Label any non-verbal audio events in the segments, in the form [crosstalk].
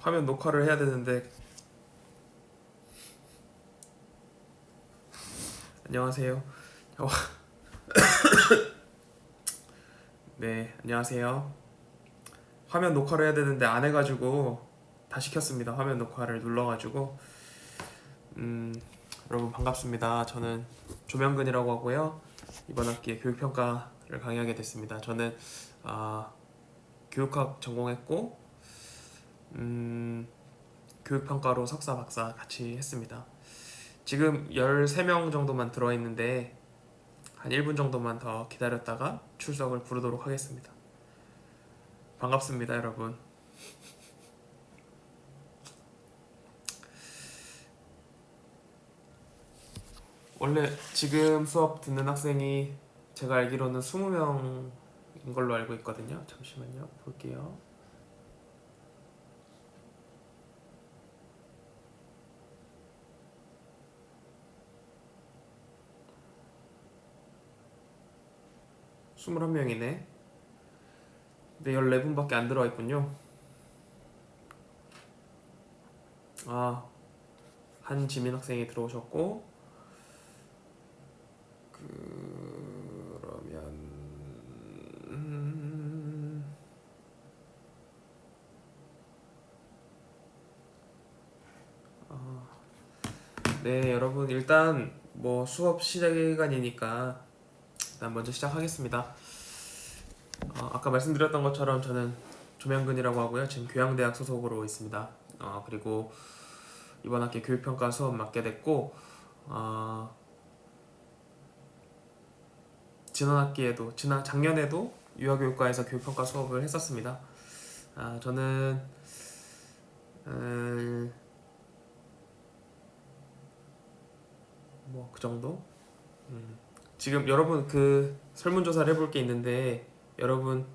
화면 녹화를 해야 되는데 안녕하세요. 어. [coughs] 네, 안녕하세요. 화면 녹화를 해야 되는데 안 해가지고 다시 켰습니다. 화면 녹화를 눌러가지고 음, 여러분 반갑습니다. 저는 조명근이라고 하고요. 이번 학기에 교육평가를 강의하게 됐습니다. 저는 아, 교육학 전공했고 음, 교육평가로 석사 박사 같이 했습니다. 지금 13명 정도만 들어있는데 한 1분 정도만 더 기다렸다가 출석을 부르도록 하겠습니다. 반갑습니다, 여러분. 원래 지금 수업 듣는 학생이 제가 알기로는 20명인 걸로 알고 있거든요. 잠시만요. 볼게요. 스물한 명이네. 근데 14분밖에 안 들어와 있군요. 아, 한지민 학생이 들어오셨고, 그러면, 음, 아, 네, 여러분, 일단 뭐 수업 시작기간이니까 일단 먼저 시작하겠습니다. 어, 아까 말씀드렸던 것처럼 저는 조명근이라고 하고요. 지금 교양대학 소속으로 있습니다. 어, 그리고 이번 학기 교육평가 수업 맡게 됐고 어, 지난 학기에도 지난 작년에도 유아교육과에서 교육평가 수업을 했었습니다. 아, 저는 음, 뭐그 정도? 음. 지금 여러분 그 설문조사를 해볼 게 있는데 여러분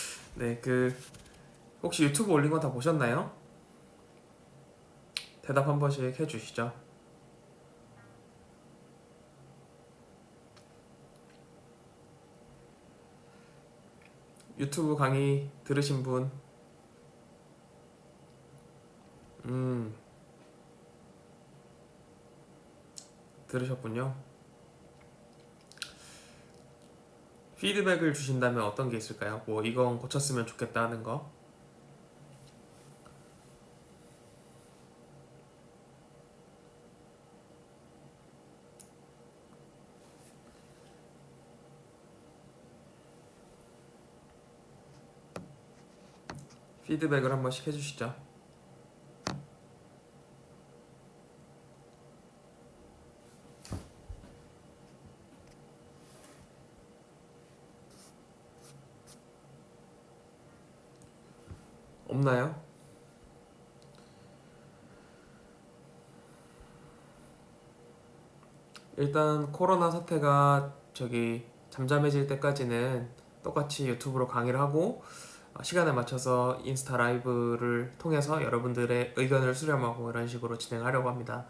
[laughs] 네, 그 혹시 유튜브 올린 거 다 보셨나요? 대답 한 번씩 해주시죠. 유튜브 강의 들으신 분, 음, 들으셨군요. 피드백을 주신다면 어떤 게 있을까요? 뭐 이건 고쳤으면 좋겠다 하는 거. 피드백을 한 번씩 해주시죠. 없나요? 일단 코로나 사태가 저기 잠잠해질 때까지는 똑같이 유튜브로 강의를 하고 어, 시간에 맞춰서 인스타 라이브를 통해서 여러분들의 의견을 수렴하고 이런 식으로 진행하려고 합니다.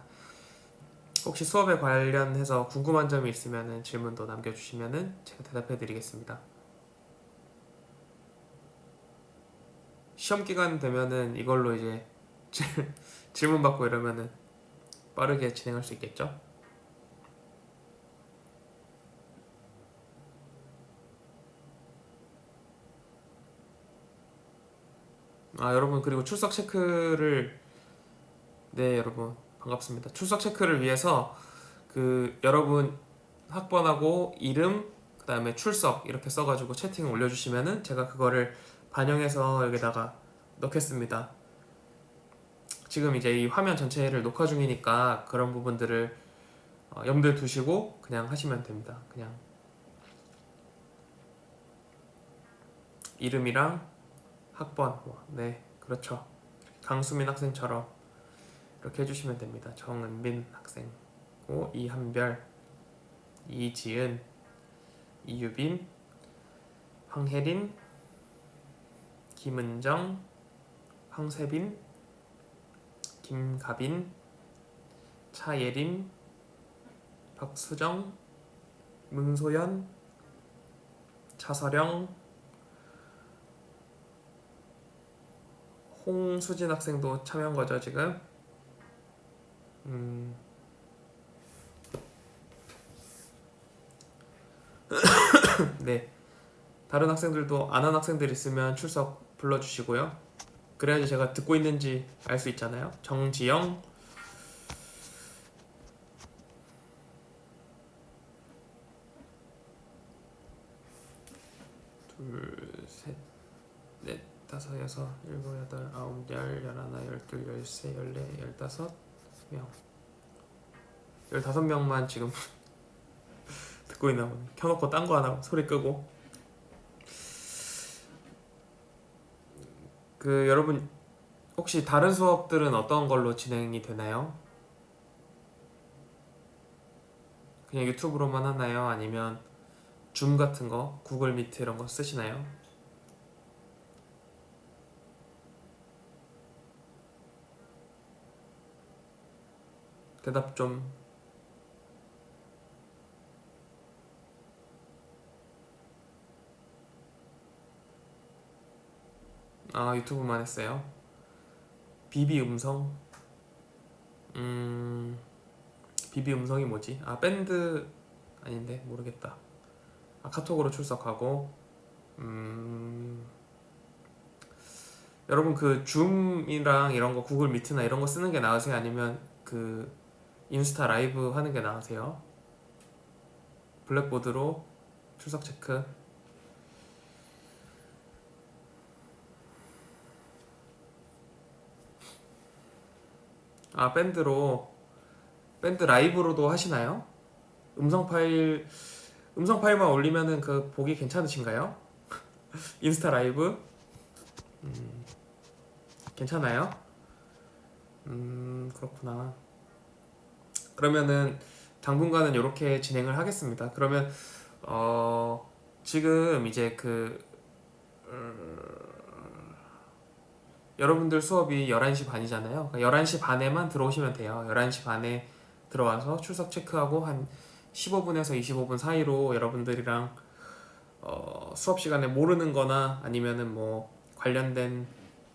혹시 수업에 관련해서 궁금한 점이 있으면 질문도 남겨주시면 제가 대답해 드리겠습니다. 시험 기간 되면은 이걸로 이제 [laughs] 질- 질문 받고 이러면은 빠르게 진행할 수 있겠죠? 아 여러분 그리고 출석 체크를 네 여러분 반갑습니다. 출석 체크를 위해서 그 여러분 학번하고 이름 그 다음에 출석 이렇게 써가지고 채팅 올려주시면은 제가 그거를 반영해서 여기다가 넣겠습니다. 지금 이제 이 화면 전체를 녹화 중이니까 그런 부분들을 어, 염두에 두시고 그냥 하시면 됩니다. 그냥 이름이랑 학번, 뭐, 네, 그렇죠. 강수민 학생처럼 이렇게 해주시면 됩니다. 정은민 학생, 고 이한별, 이지은, 이유빈, 황혜린, 김은정, 황세빈, 김가빈, 차예림, 박수정, 문소연, 차서령, 홍수진 학생도 참여한 거죠 지금. 음. [coughs] 네. 다른 학생들도 안 한 학생들 있으면 출석 불러주시고요. 그래야지 제가 듣고 있는지 알 수 있잖아요. 정지영, 둘, 셋, 넷, 다섯, 여섯, 일곱, 여덟, 아홉, 열, 열하나, 열둘, 열세, 열네, 열다섯 명. 열다섯 명만 지금 [laughs] 듣고 있나 보네. 켜놓고 딴 거 하나 소리 끄고. 그 여러분 혹시 다른 수업들은 어떤 걸로 진행이 되나요? 그냥 유튜브로만 하나요? 아니면 줌 같은 거, 구글 미트 이런 거 쓰시나요? 대답 좀 아, 유튜브만 했어요. 비비 음성. 음, 비비 음성이 뭐지? 아, 밴드 아닌데 모르겠다. 아, 카톡으로 출석하고. 음, 여러분 그 줌이랑 이런 거 구글 미트나 이런 거 쓰는 게 나으세요? 아니면 그 인스타 라이브 하는 게 나으세요? 블랙보드로 출석 체크. 아 밴드로 밴드 라이브로도 하시나요? 음성 파일 음성 파일만 올리면은 그 보기 괜찮으신가요? [laughs] 인스타 라이브 음, 괜찮아요? 음 그렇구나. 그러면은 당분간은 이렇게 진행을 하겠습니다. 그러면 어 지금 이제 그 음, 여러분들 수업이 11시 반이잖아요. 그러니까 11시 반에만 들어오시면 돼요. 11시 반에 들어와서 출석 체크하고 한 15분에서 25분 사이로 여러분들이랑 어, 수업 시간에 모르는 거나 아니면은 뭐 관련된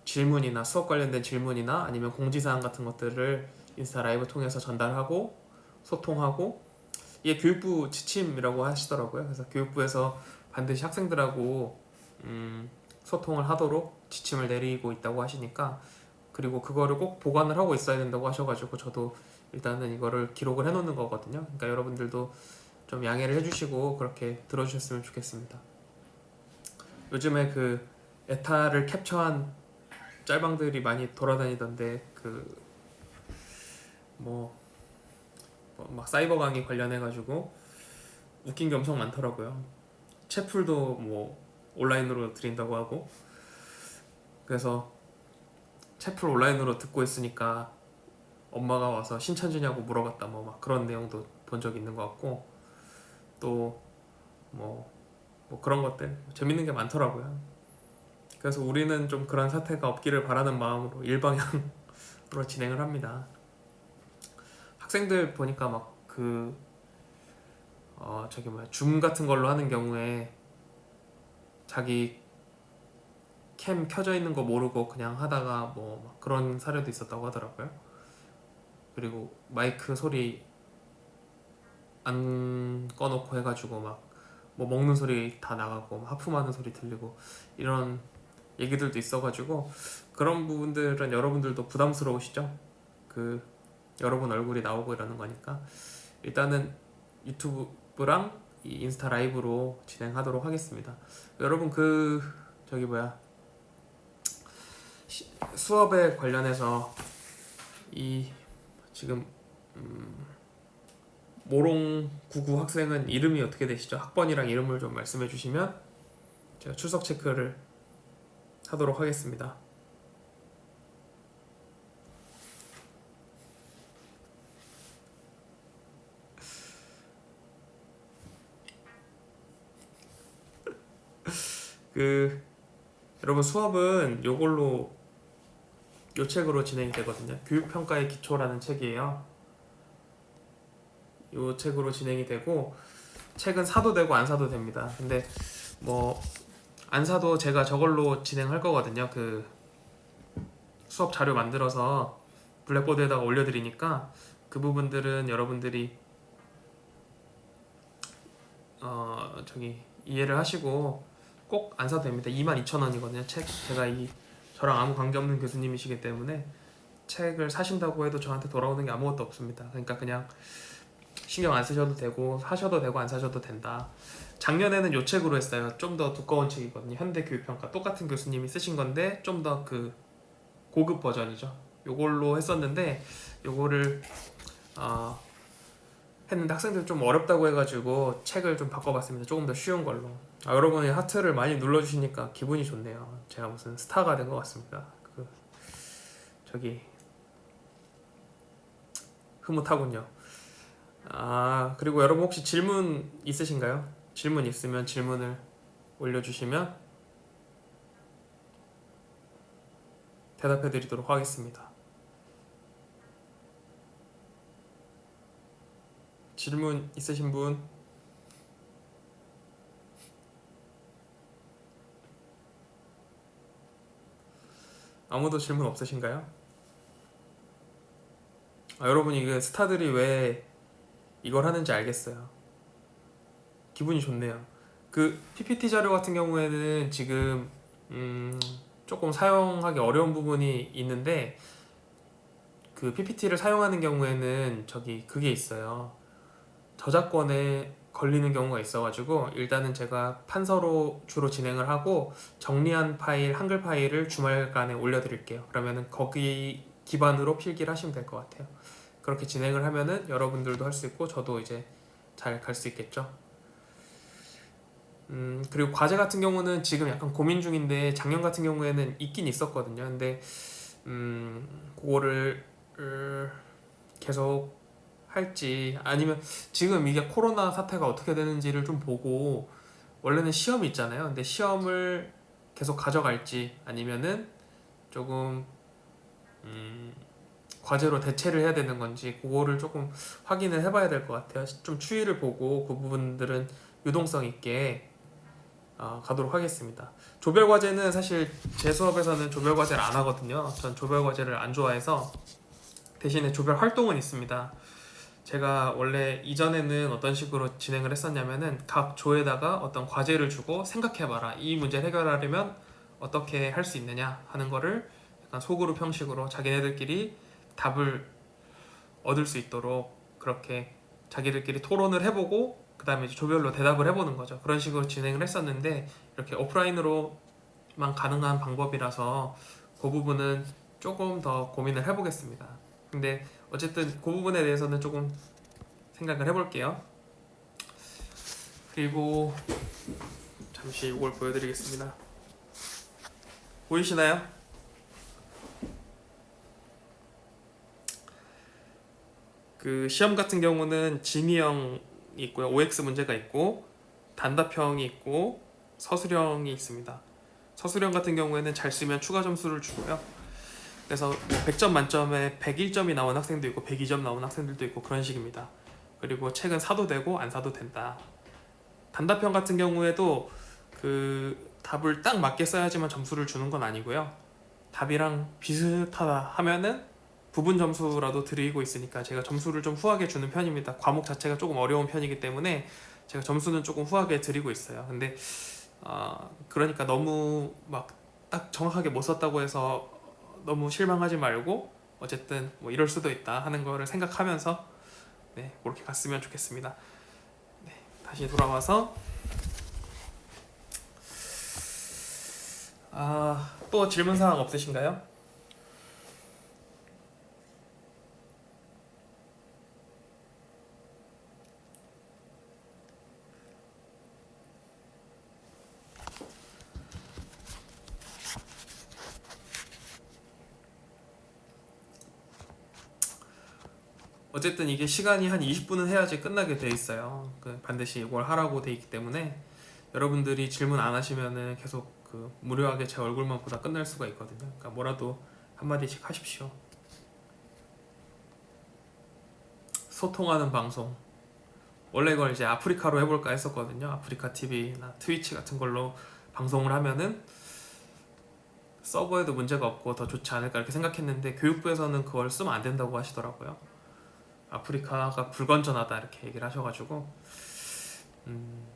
질문이나 수업 관련된 질문이나 아니면 공지사항 같은 것들을 인스타 라이브 통해서 전달하고 소통하고 이게 교육부 지침이라고 하시더라고요. 그래서 교육부에서 반드시 학생들하고 음, 소통을 하도록 지침을 내리고 있다고 하시니까 그리고 그거를 꼭 보관을 하고 있어야 된다고 하셔가지고 저도 일단은 이거를 기록을 해놓는 거거든요. 그러니까 여러분들도 좀 양해를 해주시고 그렇게 들어주셨으면 좋겠습니다. 요즘에 그 에타를 캡처한 짤방들이 많이 돌아다니던데 그 뭐 막 사이버 강의 관련해 가지고 웃긴 게 엄청 많더라고요. 채플도 뭐 온라인으로 드린다고 하고 그래서 채플 온라인으로 듣고 있으니까 엄마가 와서 신천지냐고 물어봤다 뭐 막 그런 내용도 본 적 있는 것 같고 또뭐 뭐 그런 것들 재밌는 게 많더라고요. 그래서 우리는 좀 그런 사태가 없기를 바라는 마음으로 일방향으로 [laughs] 진행을 합니다. 학생들 보니까 막그 어 저기 뭐야 줌 같은 걸로 하는 경우에 자기 캠 켜져 있는 거 모르고 그냥 하다가 뭐막 그런 사례도 있었다고 하더라고요. 그리고 마이크 소리 안 꺼놓고 해가지고 막 뭐 먹는 소리 다 나가고 막 하품하는 소리 들리고 이런 얘기들도 있어가지고 그런 부분들은 여러분들도 부담스러우시죠? 그 여러분 얼굴이 나오고 이러는 거니까 일단은 유튜브랑 이 인스타 라이브로 진행하도록 하겠습니다. 여러분 그 저기 뭐야 시- 수업에 관련해서 이 지금 음, 모롱 99 학생은 이름이 어떻게 되시죠? 학번이랑 이름을 좀 말씀해 주시면 제가 출석 체크를 하도록 하겠습니다. 그 여러분 수업은 요걸로 요 책으로 진행이 되거든요. 교육평가의 기초라는 책이에요. 요 책으로 진행이 되고 책은 사도 되고 안 사도 됩니다. 근데 뭐 안 사도 제가 저걸로 진행할 거거든요. 그 수업 자료 만들어서 블랙보드에다가 올려드리니까 그 부분들은 여러분들이 어 저기 이해를 하시고 꼭 안 사도 됩니다. 22,000원이거든요. 책 제가 이 저랑 아무 관계없는 교수님이시기 때문에 책을 사신다고 해도 저한테 돌아오는 게 아무것도 없습니다. 그러니까 그냥 신경 안 쓰셔도 되고 사셔도 되고 안 사셔도 된다. 작년에는 요 책으로 했어요. 좀 더 두꺼운 책이거든요. 현대 교육평가 똑같은 교수님이 쓰신 건데 좀 더 그 고급 버전이죠. 요걸로 했었는데 요거를 어, 했는데 학생들 좀 어렵다고 해가지고 책을 좀 바꿔봤습니다. 조금 더 쉬운 걸로. 아, 여러분이 하트를 많이 눌러주시니까 기분이 좋네요. 제가 무슨 스타가 된 것 같습니다. 그 저기 흐뭇하군요. 아 그리고 여러분 혹시 질문 있으신가요? 질문 있으면 질문을 올려주시면 대답해 드리도록 하겠습니다. 질문 있으신 분? 아무도 질문 없으신가요? 아, 여러분 이게 스타들이 왜 이걸 하는지 알겠어요. 기분이 좋네요. 그 PPT 자료 같은 경우에는 지금 음, 조금 사용하기 어려운 부분이 있는데 그 PPT를 사용하는 경우에는 저기 그게 있어요. 저작권에 걸리는 경우가 있어가지고 일단은 제가 판서로 주로 진행을 하고 정리한 파일 한글 파일을 주말간에 올려드릴게요. 그러면은 거기 기반으로 필기를 하시면 될 것 같아요. 그렇게 진행을 하면은 여러분들도 할 수 있고 저도 이제 잘 갈 수 있겠죠. 음 그리고 과제 같은 경우는 지금 약간 고민 중인데 작년 같은 경우에는 있긴 있었거든요. 근데 음 그거를 으, 계속 할지 아니면 지금 이게 코로나 사태가 어떻게 되는지를 좀 보고 원래는 시험이 있잖아요. 근데 시험을 계속 가져갈지 아니면은 조금 음, 과제로 대체를 해야 되는 건지 그거를 조금 확인을 해봐야 될 것 같아요. 좀 추이를 보고 그 부분들은 유동성 있게 어, 가도록 하겠습니다. 조별 과제는 사실 제 수업에서는 조별 과제를 안 하거든요. 전 조별 과제를 안 좋아해서 대신에 조별 활동은 있습니다. 제가 원래 이전에는 어떤 식으로 진행을 했었냐면은 각 조에다가 어떤 과제를 주고 생각해봐라. 이 문제를 해결하려면 어떻게 할 수 있느냐 하는 거를 약간 소그룹 형식으로 자기네들끼리 답을 얻을 수 있도록 그렇게 자기들끼리 토론을 해보고 그 다음에 조별로 대답을 해보는 거죠. 그런 식으로 진행을 했었는데 이렇게 오프라인으로만 가능한 방법이라서 그 부분은 조금 더 고민을 해보겠습니다. 근데 어쨌든 그 부분에 대해서는 조금 생각을 해볼게요. 그리고 잠시 이걸 보여드리겠습니다. 보이시나요? 그 시험 같은 경우는 진위형이 있고요, OX 문제가 있고 단답형이 있고 서술형이 있습니다. 서술형 같은 경우에는 잘 쓰면 추가 점수를 주고요. 그래서 뭐 100점 만점에 101점이 나온 학생도 있고 102점 나온 학생들도 있고 그런 식입니다. 그리고 책은 사도 되고 안 사도 된다. 단답형 같은 경우에도 그 답을 딱 맞게 써야지만 점수를 주는 건 아니고요. 답이랑 비슷하다 하면은 부분 점수라도 드리고 있으니까 제가 점수를 좀 후하게 주는 편입니다. 과목 자체가 조금 어려운 편이기 때문에 제가 점수는 조금 후하게 드리고 있어요. 근데 어, 그러니까 너무 막 딱 정확하게 못 썼다고 해서 너무 실망하지 말고 어쨌든 뭐 이럴 수도 있다 하는 거를 생각하면서 네 그렇게 갔으면 좋겠습니다. 네, 다시 돌아와서 아, 또 질문 사항 없으신가요? 어쨌든 이게 시간이 한 20분은 해야지 끝나게 돼 있어요. 그 반드시 이걸 하라고 돼 있기 때문에 여러분들이 질문 안 하시면은 계속 그 무료하게 제 얼굴만 보다 끝날 수가 있거든요. 그러니까 뭐라도 한 마디씩 하십시오. 소통하는 방송. 원래 이걸 이제 아프리카로 해볼까 했었거든요. 아프리카 TV나 트위치 같은 걸로 방송을 하면은 서버에도 문제가 없고 더 좋지 않을까 이렇게 생각했는데 교육부에서는 그걸 쓰면 안 된다고 하시더라고요. 아프리카가 불건전하다 이렇게 얘기를 하셔가지고 음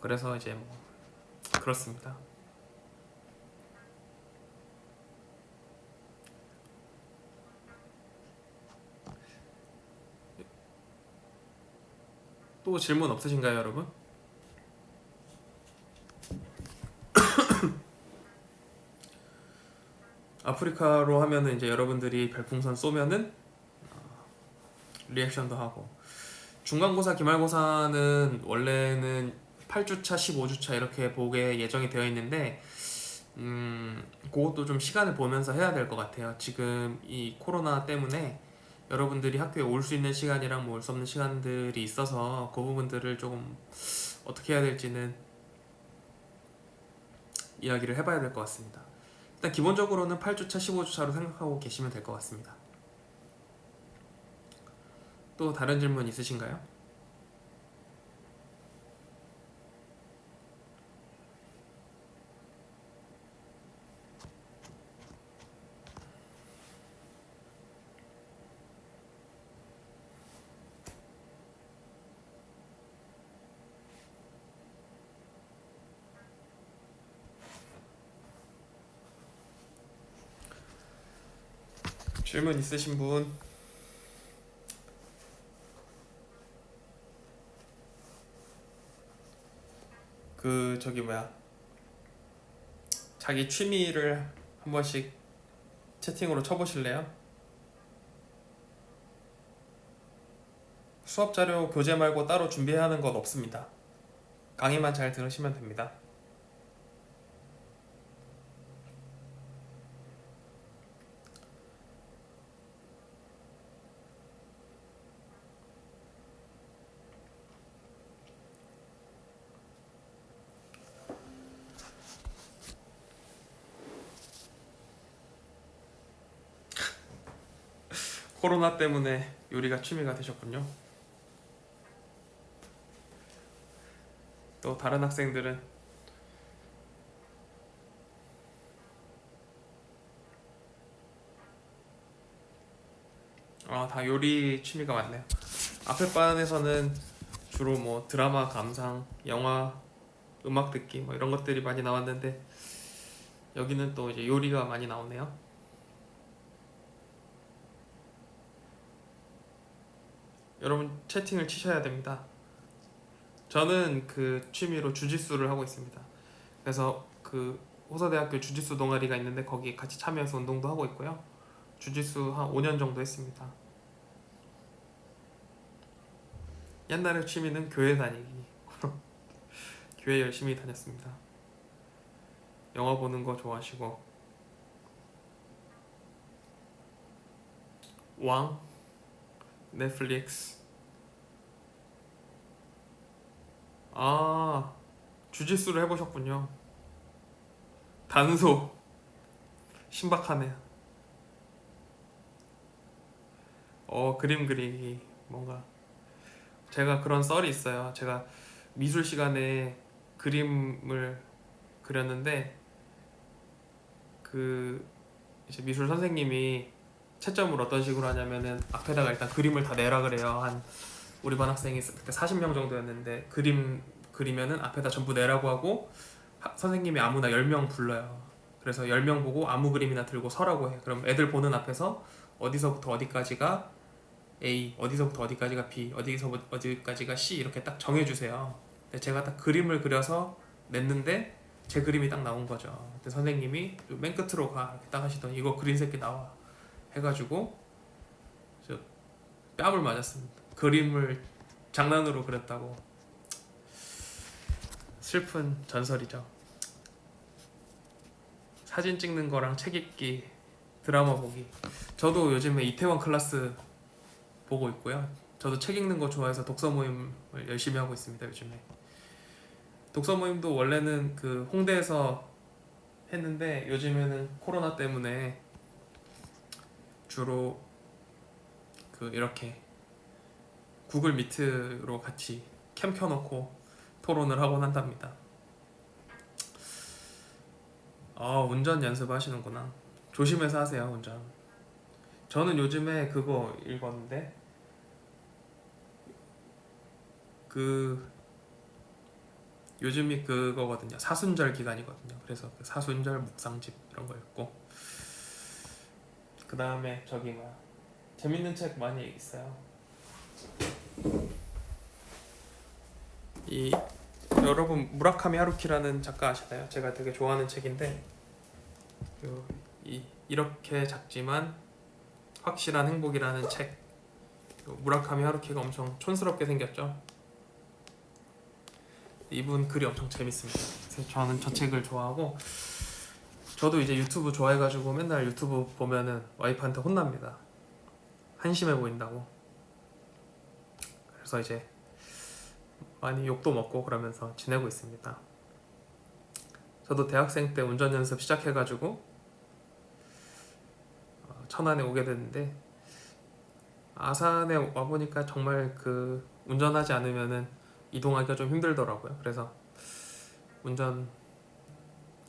그래서 이제 뭐 그렇습니다. 또 질문 없으신가요, 여러분? 아프리카로 하면은 이제 여러분들이 별풍선 쏘면은 어, 리액션도 하고 중간고사, 기말고사는 원래는 8주차, 15주차 이렇게 보게 예정이 되어 있는데 음, 그것도 좀 시간을 보면서 해야 될 것 같아요. 지금 이 코로나 때문에 여러분들이 학교에 올 수 있는 시간이랑 뭐 올 수 없는 시간들이 있어서 그 부분들을 조금 어떻게 해야 될지는 이야기를 해봐야 될 것 같습니다. 일단 기본적으로는 8주차, 15주차로 생각하고 계시면 될 것 같습니다. 또 다른 질문 있으신가요? 질문 있으신 분? 그 저기 뭐야 자기 취미를 한 번씩 채팅으로 쳐보실래요? 수업 자료 교재 말고 따로 준비해야 하는 건 없습니다. 강의만 잘 들으시면 됩니다. 코로나 때문에 요리가 취미가 되셨군요. 또 다른 학생들은 아, 다 요리 취미가 많네요. 앞에 반에서는 주로 뭐 드라마 감상, 영화, 음악 듣기 뭐 이런 것들이 많이 나왔는데 여기는 또 이제 요리가 많이 나오네요. 여러분 채팅을 치셔야 됩니다. 저는 그 취미로 주짓수를 하고 있습니다. 그래서 그 호서대학교 주짓수 동아리가 있는데 거기 같이 참여해서 운동도 하고 있고요. 주짓수 한 5년 정도 했습니다. 옛날에 취미는 교회 다니기. [laughs] 교회 열심히 다녔습니다. 영화 보는 거 좋아하시고 왕 넷플릭스 아 주짓수를 해보셨군요. 단소. 신박하네요 어 그림 그리기 뭔가. 제가 그런 썰이 있어요. 제가 미술 시간에 그림을 그렸는데 그 이제 미술 선생님이 채점을 어떤 식으로 하냐면은 앞에다가 일단 그림을 다 내라 그래요. 한 우리 반 학생이 그때 40명 정도였는데 그림 그리면은 앞에다 전부 내라고 하고 하- 선생님이 아무나 10명 불러요. 그래서 10명 보고 아무 그림이나 들고 서라고 해. 그럼 애들 보는 앞에서 어디서부터 어디까지가 A, 어디서부터 어디까지가 B, 어디서부터 어디까지가 C 이렇게 딱 정해 주세요. 근데 제가 딱 그림을 그려서 냈는데 제 그림이 딱 나온 거죠. 근데 선생님이 맨 끝으로 가 이렇게 딱 하시더니 이거 그린 새끼 나와 해가지고 저 뺨을 맞았습니다. 그림을 장난으로 그렸다고 슬픈 전설이죠. 사진 찍는 거랑 책 읽기, 드라마 보기. 저도 요즘에 이태원 클래스 보고 있고요. 저도 책 읽는 거 좋아해서 독서 모임을 열심히 하고 있습니다. 요즘에 독서 모임도 원래는 그 홍대에서 했는데 요즘에는 코로나 때문에 주로 그 이렇게 구글 미트로 같이 캠 켜놓고 토론을 하곤 한답니다. 아 운전 연습하시는구나. 조심해서 하세요 운전. 저는 요즘에 그거 읽었는데 그 요즘이 그거거든요. 사순절 기간이거든요. 그래서 그 사순절 묵상집 이런 거 읽고 그 다음에 저기 뭐 재밌는 책 많이 있어요. 이 여러분 무라카미 하루키라는 작가 아시나요? 제가 되게 좋아하는 책인데 요, 이 이렇게 작지만 확실한 행복이라는 책. 요 무라카미 하루키가 엄청 촌스럽게 생겼죠. 이분 글이 엄청 재밌습니다. 그래서 저는 저 책을 좋아하고 저도 이제 유튜브 좋아해가지고 맨날 유튜브 보면은 와이프한테 혼납니다. 한심해 보인다고. 그래서 이제 많이 욕도 먹고 그러면서 지내고 있습니다. 저도 대학생 때 운전 연습 시작해가지고 어, 천안에 오게 됐는데 아산에 와 보니까 정말 그 운전하지 않으면은 이동하기가 좀 힘들더라고요. 그래서 운전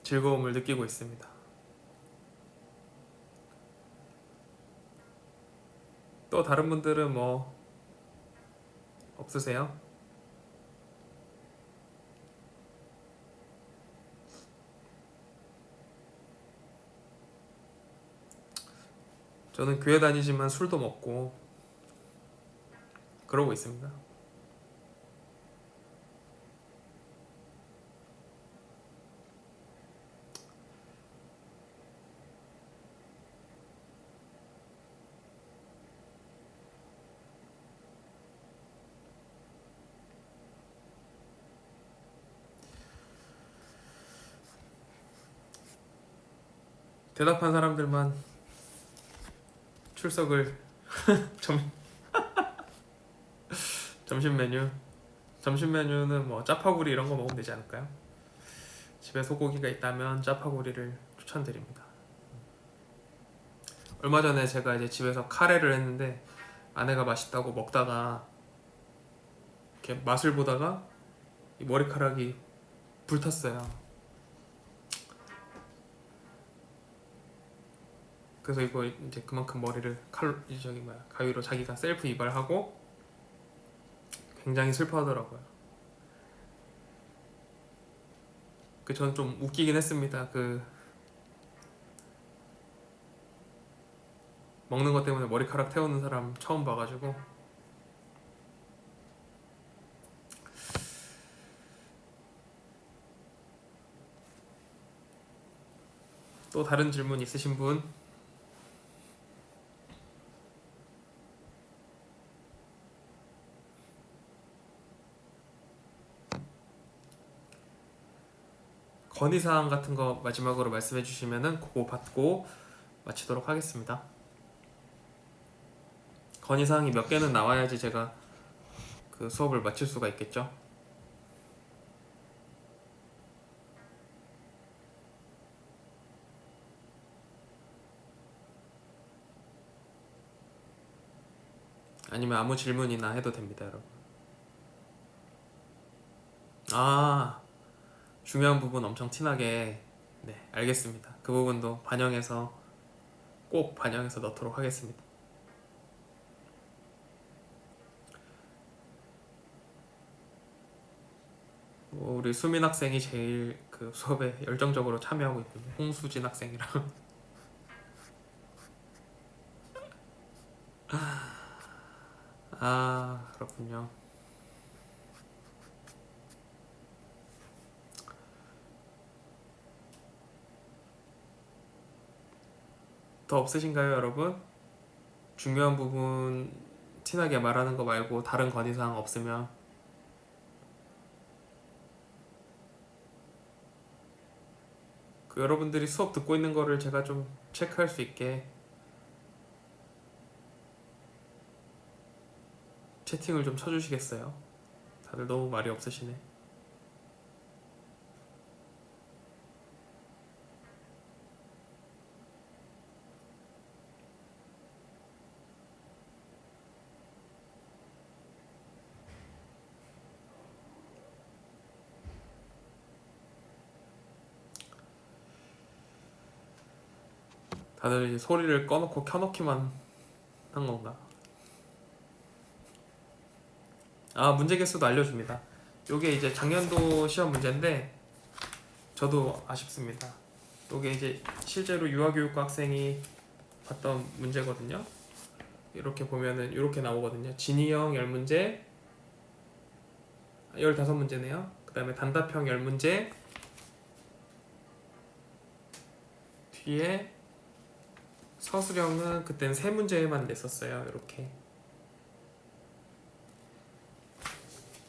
즐거움을 느끼고 있습니다. 또 다른 분들은 뭐 없으세요? 저는 교회 다니지만 술도 먹고 그러고 있습니다. 대답한 사람들만 출석을 [laughs] 점 [laughs] 점심 메뉴 점심 메뉴는 뭐 짜파구리 이런 거 먹으면 되지 않을까요? 집에 소고기가 있다면 짜파구리를 추천드립니다. 얼마 전에 제가 이제 집에서 카레를 했는데 아내가 맛있다고 먹다가 이렇게 맛을 보다가 이 머리카락이 불탔어요. 그래서 이거 이제 그만큼 머리를 칼이 저기 뭐야 가위로 자기가 셀프 이발하고 굉장히 슬퍼하더라고요. 그 저는 좀 웃기긴 했습니다. 그 먹는 것 때문에 머리카락 태우는 사람 처음 봐가지고 또 다른 질문 있으신 분? 건의 사항 같은 거 마지막으로 말씀해 주시면은 그거 받고 마치도록 하겠습니다. 건의 사항이 몇 개는 나와야지 제가 그 수업을 마칠 수가 있겠죠. 아니면 아무 질문이나 해도 됩니다, 여러분. 아, 중요한 부분 엄청 티나게 네 알겠습니다. 그 부분도 반영해서 꼭 반영해서 넣도록 하겠습니다. 뭐 우리 수민 학생이 제일 그 수업에 열정적으로 참여하고 있군요. 홍수진 학생이랑 [laughs] 아 그렇군요. 더 없으신가요, 여러분? 중요한 부분 티나게 말하는 거 말고 다른 건의사항 없으면 그 여러분들이 수업 듣고 있는 거를 제가 좀 체크할 수 있게 채팅을 좀 쳐주시겠어요? 다들 너무 말이 없으시네. 다들 이제 소리를 꺼놓고 켜놓기만 한 건가? 아 문제 개수도 알려줍니다. 요게 이제 작년도 시험 문제인데 저도 아쉽습니다. 요게 이제 실제로 유아교육과 학생이 봤던 문제거든요. 이렇게 보면은 이렇게 나오거든요. 진이형 10문제 15문제네요. 그 다음에 단답형 10문제 뒤에 서술형은 그땐 세 문제만 냈었어요. 이렇게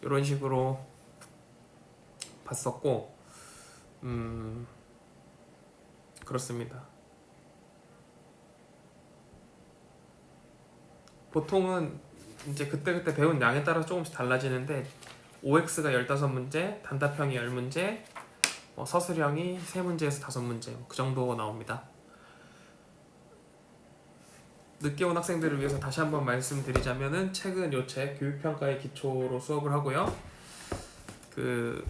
이런 식으로 봤었고 음 그렇습니다. 보통은 이제 그때그때 배운 양에 따라 조금씩 달라지는데 OX가 15문제, 단답형이 10문제, 뭐 서술형이 3문제에서 5문제 그 정도 나옵니다. 늦게 온 학생들을 위해서 다시 한번 말씀드리자면은 책은 요 책 교육평가의 기초로 수업을 하고요. 그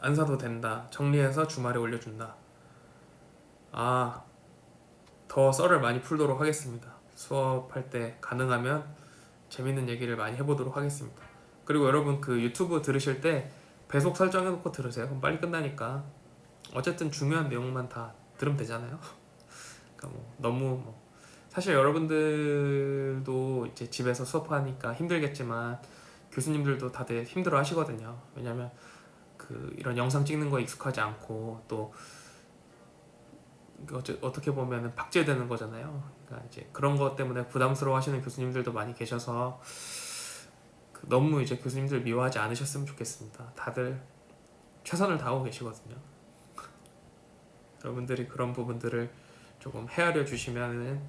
안 사도 된다. 정리해서 주말에 올려준다. 아, 더 썰을 많이 풀도록 하겠습니다. 수업할 때 가능하면 재밌는 얘기를 많이 해보도록 하겠습니다. 그리고 여러분 그 유튜브 들으실 때 배속 설정해놓고 들으세요. 그럼 빨리 끝나니까. 어쨌든 중요한 내용만 다 들으면 되잖아요. [laughs] 그러니까 뭐 너무 뭐 사실 여러분들도 이제 집에서 수업하니까 힘들겠지만 교수님들도 다들 힘들어 하시거든요. 왜냐면 그 이런 영상 찍는 거에 익숙하지 않고 또 어째- 어떻게 보면은 박제되는 거잖아요. 그러니까 이제 그런 것 때문에 부담스러워 하시는 교수님들도 많이 계셔서 그 너무 이제 교수님들 미워하지 않으셨으면 좋겠습니다. 다들 최선을 다하고 계시거든요. 여러분들이 그런 부분들을 조금 헤아려 주시면은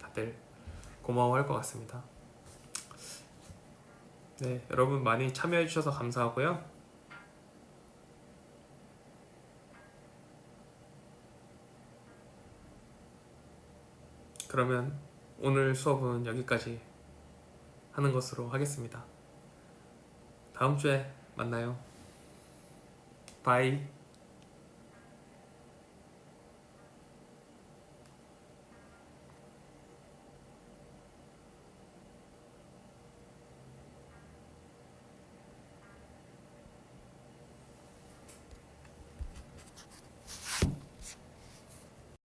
다들 고마워할 것 같습니다. 네, 여러분 많이 참여해 주셔서 감사하고요. 그러면 오늘 수업은 여기까지 하는 것으로 하겠습니다. 다음 주에 만나요. 바이.